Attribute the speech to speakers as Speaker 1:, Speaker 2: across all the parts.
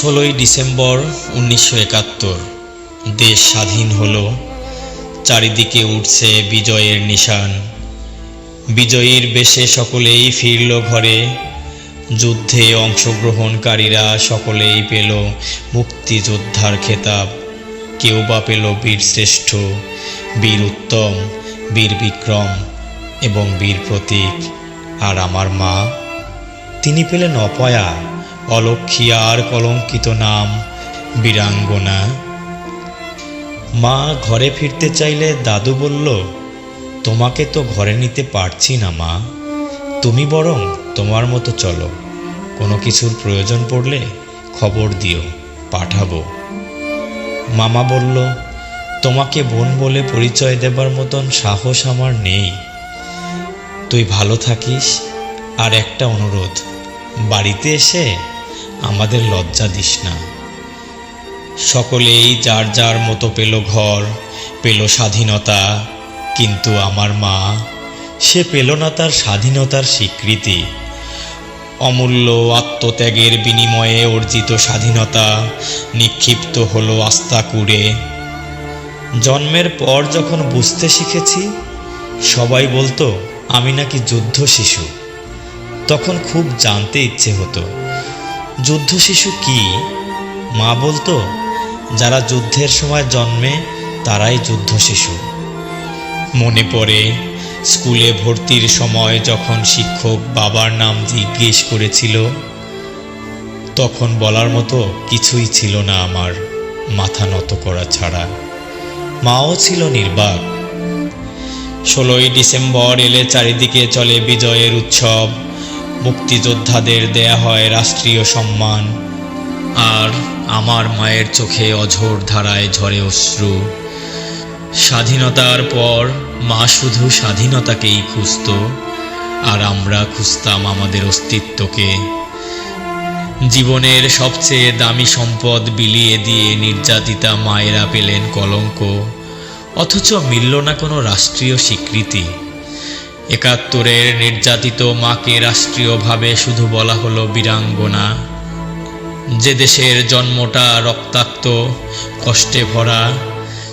Speaker 1: ষোলোই ডিসেম্বর উনিশশো একাত্তর। দেশ স্বাধীন হলো। চারিদিকে উঠছে বিজয়ের নিশান। বিজয়ীর বেশে সকলেই ফিরল ঘরে। যুদ্ধে অংশগ্রহণকারীরা সকলেই পেল মুক্তিযোদ্ধার খেতাব। কেউ বা পেল বীর শ্রেষ্ঠ, বীর উত্তম, বীর বিক্রম এবং বীর প্রতীক। আর আমার মা, তিনি পেলেন অপয়া। অলক্ষী আর কলঙ্কিত নাম বীরাঙ্গনা। মা ঘরে ফিরতে চাইলে দাদু বলল, তোমাকে তো ঘরে নিতে পারছি না মা। তুমি বরং তোমার মতো চলো। কোনো কিছুর প্রয়োজন পড়লে খবর দিও, পাঠাবো। মামা বলল, তোমাকে বোন বলে পরিচয় দেবার মতন সাহস আমার নেই। তুই ভালো থাকিস। আর একটা অনুরোধ, বাড়িতে এসে আমাদের লজ্জা দিস না। সকলেই যার যার মতো পেল ঘর, পেল স্বাধীনতা, কিন্তু আমার মা, সে পেল না তার স্বাধীনতার স্বীকৃতি। অমূল্য আত্মত্যাগের বিনিময়ে অর্জিত স্বাধীনতা নিক্ষিপ্ত হলো আস্থা কুড়ে। জন্মের পর যখন বুঝতে শিখেছি, সবাই বলতো, আমি নাকি যুদ্ধ শিশু তখন খুব জানতে ইচ্ছে হতো। যুদ্ধ শিশু কি? মা বলতো, যারা যুদ্ধের সময় জন্মে, তারাই যুদ্ধ শিশু মনে পড়ে, স্কুলে ভর্তির সময় যখন শিক্ষক বাবার নাম জিজ্ঞেস করেছিল, তখন বলার মতো কিছুই ছিল না আমার, মাথা নত করা ছাড়া। মাও ছিল নির্বাক। ষোলোই ডিসেম্বর এলে চারিদিকে চলে বিজয়ের উৎসব মুক্তিযোদ্ধাদের দেয়া হয় রাষ্ট্রীয় সম্মান। আর আমার মায়ের চোখে অঝোর ধারায় ঝরে অশ্রু। স্বাধীনতার পর মা শুধু স্বাধীনতাকেই খুঁজত, আর আমরা খুঁজতাম আমাদের অস্তিত্বকে। জীবনের সবচেয়ে দামি সম্পদ বিলিয়ে দিয়ে নির্যাতিতা মায়েরা পেলেন কলঙ্ক, অথচ মিলল না কোনো রাষ্ট্রীয় স্বীকৃতি। একাত্তরের নির্যাতিত মাকে রাষ্ট্রীয়ভাবে শুধু বলা হলো বীরাঙ্গনা। যে দেশের জন্মটা রক্তাক্ত, কষ্টে ভরা,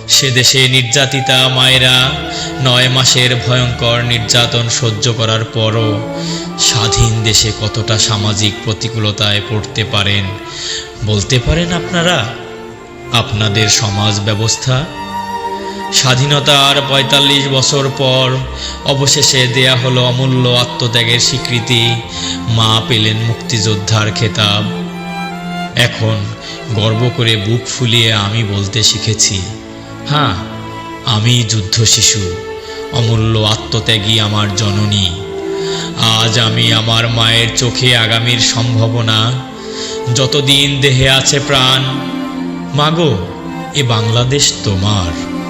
Speaker 1: সে দেশে নির্যাতিতা মায়েরা নয় মাসের ভয়ঙ্কর নির্যাতন সহ্য করার পরও স্বাধীন দেশে কতটা সামাজিক প্রতিকূলতায় পড়তে পারেন, বলতে পারেন আপনারা? আপনাদের সমাজ ব্যবস্থা স্বাধীনতার পঁয়তাল্লিশ বছর পর অবশেষে দেয়া হলো অমূল্য আত্মত্যাগের স্বীকৃতি। মা পেলেন মুক্তিযোদ্ধার খেতাব। এখন গর্ব করে বুক ফুলিয়ে আমি বলতে শিখেছি হ্যাঁ আমি যুদ্ধ শিশু, অমূল্য আত্মত্যাগী আমার জননী। আজ আমি আমার মায়ের চোখে আগামীর সম্ভাবনা। যতদিন দেহে আছে প্রাণ মাগো এ বাংলাদেশ তোমার।